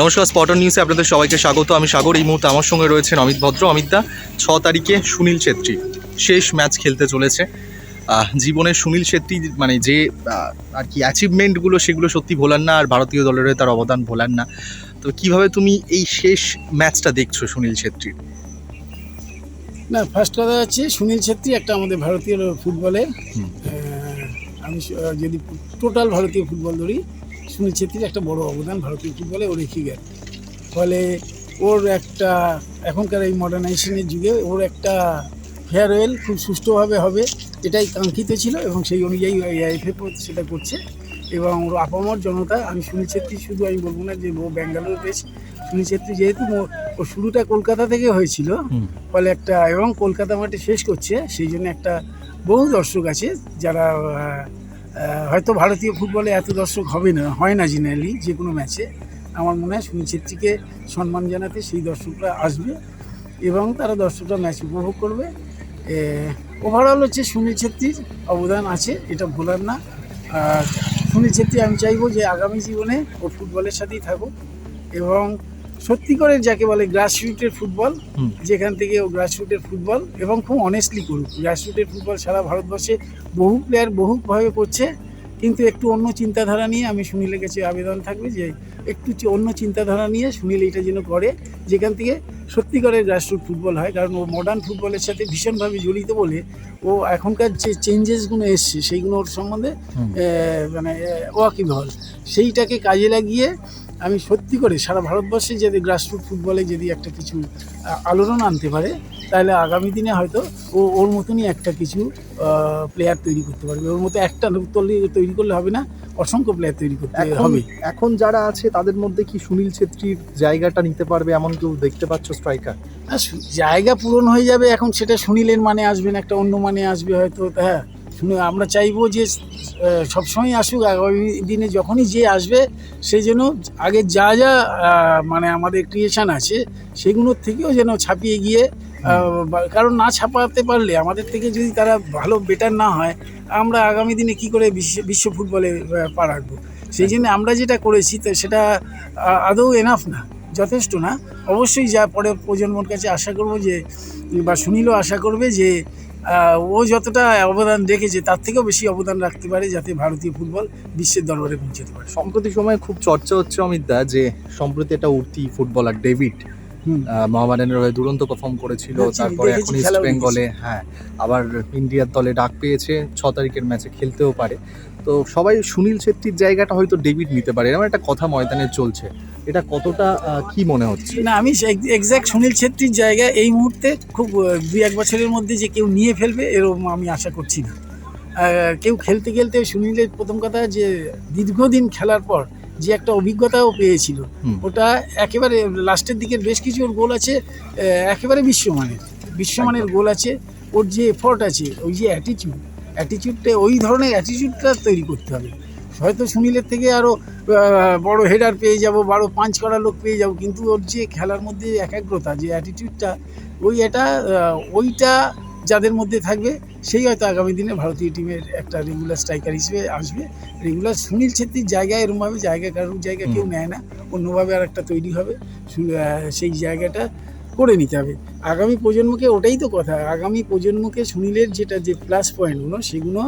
নমস্কার স্পটন নিউজে আপনাদের সবাইকে স্বাগত। আমি সাগর এই মুহূর্তে আমার সঙ্গে রয়েছেন অমিত ভদ্র। অমিতদা ছ তারিখে সুনীল ছেত্রী। শেষ ম্যাচ খেলতে চলেছে। জীবনের সুনীল ছেত্রী মানে যে আর কি অ্যাচিভমেন্টগুলো সেগুলো সত্যি ভোলার না আর ভারতীয় দলের তার অবদান ভোলার না। তো কীভাবে তুমি এই শেষ ম্যাচটা দেখছ সুনীল ছেত্রীর? না ফার্স্ট কথা হচ্ছে সুনীল ছেত্রী একটা আমাদের ভারতীয় ফুটবলে আমি যদি টোটাল ভারতীয় ফুটবল ধরি সুনীল ছেত্রীর একটা বড় অবদান ভারতীয় ফুটবলে ও রেখে গেল। ফলে ওর একটা এখনকার এই মডার্নাইজেশনের যুগে ওর একটা ফেয়ারওয়েল খুব সুষ্ঠুভাবে হবে এটাই কাঙ্ক্ষিত ছিল এবং সেই অনুযায়ী আইএফএ সেটা করছে এবং ওর আপামর জনতা আমি সুনীল ছেত্রী শুধু আমি বলব না যে ও ব্যাঙ্গালোর বেশ সুনীল ছেত্রী যেহেতু ও- শুরুটা কলকাতা থেকে হয়েছিল ফলে একটা এবং কলকাতা মাঠে শেষ করছে সেই জন্য একটা বহু দর্শক আছে যারা হয়তো ভারতীয় ফুটবলে এত দর্শক হবে না, হয় না জেনারেলি যে কোনো ম্যাচে আমার মনে হয় সুনীল ছেত্রীকে সম্মান জানাতে সেই দর্শকরা আসবে এবং তারা দর্শকরা ম্যাচ উপভোগ করবে। ওভারঅল হচ্ছে সুনীল ছেত্রীর অবদান আছে, এটা ভোলার না। আর সুনীল ছেত্রী আমি চাইব যে আগামী জীবনে ও ফুটবলের সাথেই থাকুক এবং সত্যি করে যাকে বলে গ্রাসরুটের ফুটবল যেখান থেকে ও গ্রাসরুটের ফুটবল এবং খুব অনেস্টলি করুক গ্রাসরুটের ফুটবল সারা ভারতবর্ষে বহু প্লেয়ার বহুভাবে করছে কিন্তু একটু অন্য চিন্তাধারা নিয়ে আমি সুনীলের কাছে আবেদন থাকবে যে একটু অন্য চিন্তাধারা নিয়ে সুনীল এটা যেন করে যেখান থেকে সত্যিকারের গ্রাসরুট ফুটবল হয় কারণ ও মডার্ন ফুটবলের সাথে ভীষণভাবে জড়িত বলে ও এখনকার যে চেঞ্জেসগুলো এসছে সেইগুলো ওর সম্বন্ধে মানে ওয়াকিবহল। সেইটাকে কাজে লাগিয়ে আমি সত্যি করে সারা ভারতবর্ষে যদি গ্রাসরুট ফুটবলে যদি একটা কিছু আলোড়ন আনতে পারে তাহলে আগামী দিনে হয়তো ও ওর মতনই একটা কিছু প্লেয়ার তৈরি করতে পারবে। ওর মতো একটা তৈরি- তৈরি করলে হবে না অসংখ্য প্লেয়ার তৈরি করতে হবে। এখন যারা আছে তাদের মধ্যে কি সুনীল ছেত্রীর জায়গাটা নিতে পারবে এমন কেউ দেখতে পাচ্ছ স্ট্রাইকার জায়গা পূরণ হয়ে যাবে এখন সেটা সুনীলের মানে আসবে না একটা অন্য মানে আসবে হয়তো হ্যাঁ। আমরা চাইব যে সবসময় আসুক, আগামী দিনে যখনই যে আসবে সেই জন্য আগে যা যা মানে আমাদের ক্রিয়েশন আছে, সেগুলোর থেকেও যেন ছাপিয়ে গিয়ে কারণ না ছাপাতে পারলে আমাদের থেকে যদি তারা ভালো বেটার না হয়, আমরা আগামী দিনে কি করে বিশ্ব বিশ্ব ফুটবলে পা রাখব? সেই জন্য আমরা যেটা করেছি, তো সেটা আদৌ এনাফ না, যথেষ্ট না। অবশ্যই যা পরে প্রজন্মর কাছে আশা করব যে, বা সুনীলও আশা করবে যে ও যতটা অবদান রেখেছে তার থেকেও বেশি অবদান রাখতে পারে যাতে ভারতীয় ফুটবল বিশ্বের দরবারে পৌঁছাতে পারে। সম্প্রতি সময়ে খুব চর্চা হচ্ছে অমিত দা যে সম্প্রতি একটা উঠতি ফুটবলার ডেভিড মোহামেডানের হয়ে দুরন্ত পারফর্ম করেছিল হ্যাঁ, তারপরে এখন ইস্ট বেঙ্গলে হ্যাঁ আবার ইন্ডিয়ার দলে ডাক পেয়েছে ছ তারিখের ম্যাচে খেলতেও পারে। তো সবাই সুনীল ছেত্রীর জায়গাটা হয়তো ডেভিড নিতে পারে। এরকম একটা কথা ময়দানে চলছে। এটা কতটা কি মনে হচ্ছে? না আমি এক্স্যাক্ট সুনীল ছেত্রীর জায়গা এই মুহূর্তে খুব দুই এক বছরের মধ্যে যে কেউ নিয়ে ফেলবে এরকম আমি আশা করছি না। কেউ খেলতে খেলতে সুনীলের প্রথম কথা যে দীর্ঘদিন খেলার পর যে একটা অভিজ্ঞতাও পেয়েছিল ওটা একেবারে লাস্টের দিকের বেশ কিছু ওর গোল আছে একেবারে বিশ্বমানের। বিশ্বমানের গোল আছে ওর যে এফর্ট আছে ওই যে অ্যাটিটিউড অ্যাটিটিউডটা ওই ধরনের অ্যাটিটিউডটা তৈরি করতে হবে। হয়তো সুনীলের থেকে আরও বড় হেডার পেয়ে যাব বড় পাঞ্চ করা লোক পেয়ে যাব কিন্তু ওর যে খেলার মধ্যে একাগ্রতা যে অ্যাটিটিউডটা ওই এটা ওইটা যাদের মধ্যে থাকবে সেই হয়তো আগামী দিনে ভারতীয় টিমের একটা রেগুলার স্ট্রাইকার হিসেবে আসবে। রেগুলার সুনীল ছেত্রীর জায়গায় এরমভাবে জায়গা কারোর জায়গা কেউ নেয় না অন্যভাবে আর একটা তৈরি হবে। সেই জায়গাটা করে নিতে হবে। আগামী প্রজন্মকে ওটাই তো কথা। আগামী প্রজন্মকে সুনীলের যেটা যে প্লাস পয়েন্টগুলো সেগুলো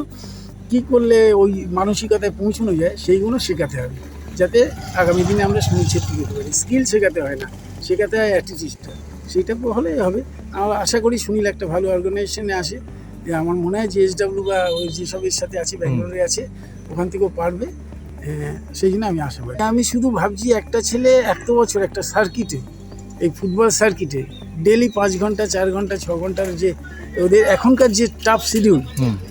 কী করলে ওই মানসিকতায় পৌঁছানো যায় সেইগুলো শেখাতে হবে। যাতে আগামী দিনে আমরা সুনীল ছেত্রী পেতে পারি। স্কিল শেখাতে হয় না। শেখাতে হয় অ্যাটিটিউডটা সেইটা হলেই হবে। আমরা আশা করি সুনীল একটা ভালো অর্গানাইজেশনে আসে। যে আমার মনে হয় যে এসডাব্লিউ বা ওই যেসবের সাথে আছে ব্যাঙ্গালোরে আছে ওখান থেকেও পারবে। হ্যাঁ, সেই জন্য আমি আশা করি আমি শুধু ভাবছি একটা ছেলে এত বছর একটা সার্কিটে এই ফুটবল সার্কিটে ডেলি পাঁচ ঘণ্টা চার ঘণ্টা ছ ঘণ্টার যে ওদের এখনকার যে টাফ শিডিউল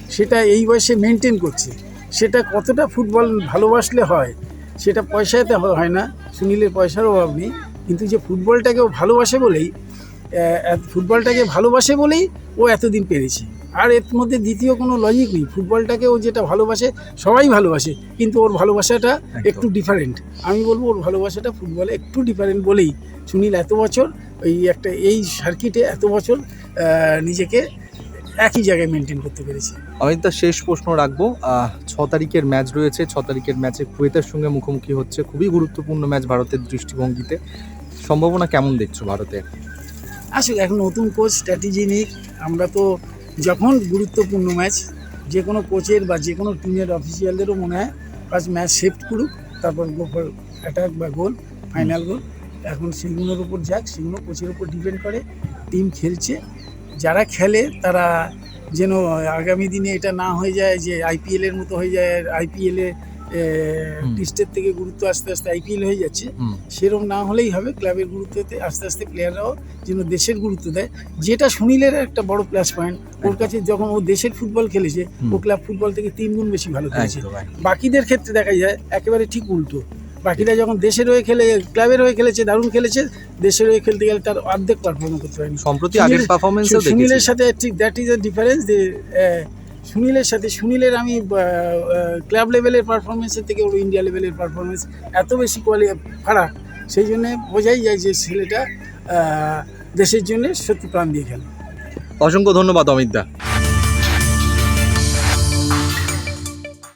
সেটা এই বয়সে মেনটেন করছে। সেটা কতটা ফুটবল ভালোবাসলে হয় সেটা পয়সাতে হয় না সুনীলের পয়সার অভাব নেই কিন্তু যে ফুটবলটাকেও ভালোবাসে বলেই ফুটবলটাকে ভালোবাসে বলেই ও এতদিন পেরেছে। আর এর মধ্যে দ্বিতীয় কোনো লজিক নেই। ফুটবলটাকে ও যেটা ভালোবাসে সবাই ভালোবাসে কিন্তু ওর ভালোবাসাটা একটু ডিফারেন্ট আমি বলব ওর ভালোবাসাটা ফুটবলে একটু ডিফারেন্ট বলেই। সুনীল এত বছর ওই একটা এই সার্কিটে এত বছর নিজেকে একই জায়গায় মেনটেন করতে পেরেছে। আমি দা শেষ প্রশ্ন রাখব। ছ তারিখের ম্যাচ রয়েছে। ছ তারিখের ম্যাচে কুয়েতের সঙ্গে মুখোমুখি হচ্ছে। খুবই গুরুত্বপূর্ণ ম্যাচ ভারতের দৃষ্টিভঙ্গিতে। সম্ভাবনা কেমন দেখছ ভারতের? আসলে এখন নতুন কোচ স্ট্র্যাটেজি নিক। আমরা তো যখন গুরুত্বপূর্ণ ম্যাচ যে কোনো কোচের বা যে কোনো টিমের অফিসিয়ালদেরও মনে হয় ফার্স্ট ম্যাচ শিফট করুক, তারপর গো অ্যাটাক বা গোল ফাইনাল গোল এখন সেগুলোর উপর যাক সেগুলো কোচের উপর ডিপেন্ড করে টিম খেলছে। যারা খেলে, তারা যেন আগামী দিনে এটা না হয়ে যায়, যে আইপিএলের মতো হয়ে যায় আইপিএলে হুম। টেস্টের থেকে গুরুত্ব আস্তে আস্তে আইপিএল হয়ে যাচ্ছে। সেরকম না হলেই হবে ক্লাবের গুরুত্বতে আস্তে আস্তে প্লেয়াররাও যেন দেশের গুরুত্ব দেয়। যেটা সুনীলের একটা বড় প্লাস পয়েন্ট ওর কাছে যখন ও দেশের ফুটবল খেলেছে ও ক্লাব ফুটবল থেকে তিন গুণ বেশি ভালো খেলেছে। বাকিদের ক্ষেত্রে দেখা যায় একেবারে ঠিক উল্টো। বাকিরা যখন দেশের হয়ে খেলে ক্লাবের হয়ে খেলেছে দারুণ খেলেছে দেশের হয়ে খেলতে গেলে তার অর্ধেক পারফর্ম করতে পারেনি। সম্প্রতি আগের পারফরমেন্সও সুনীলের সাথে ঠিক দ্যাট ইজ দ্য ডিফারেন্স যে আহ, সুনীলের সাথে, সুনীলের আমি ক্লাব লেভেলের পারফরমেন্সের থেকে ওর ইন্ডিয়া লেভেলের পারফরমেন্স এত বেশি কোয়ালি ফারাক সেই জন্যে বোঝাই যায় যে ছেলেটা দেশের জন্য সত্যি প্রাণ দিয়ে খেলে। অসংখ্য ধন্যবাদ অমিত দা।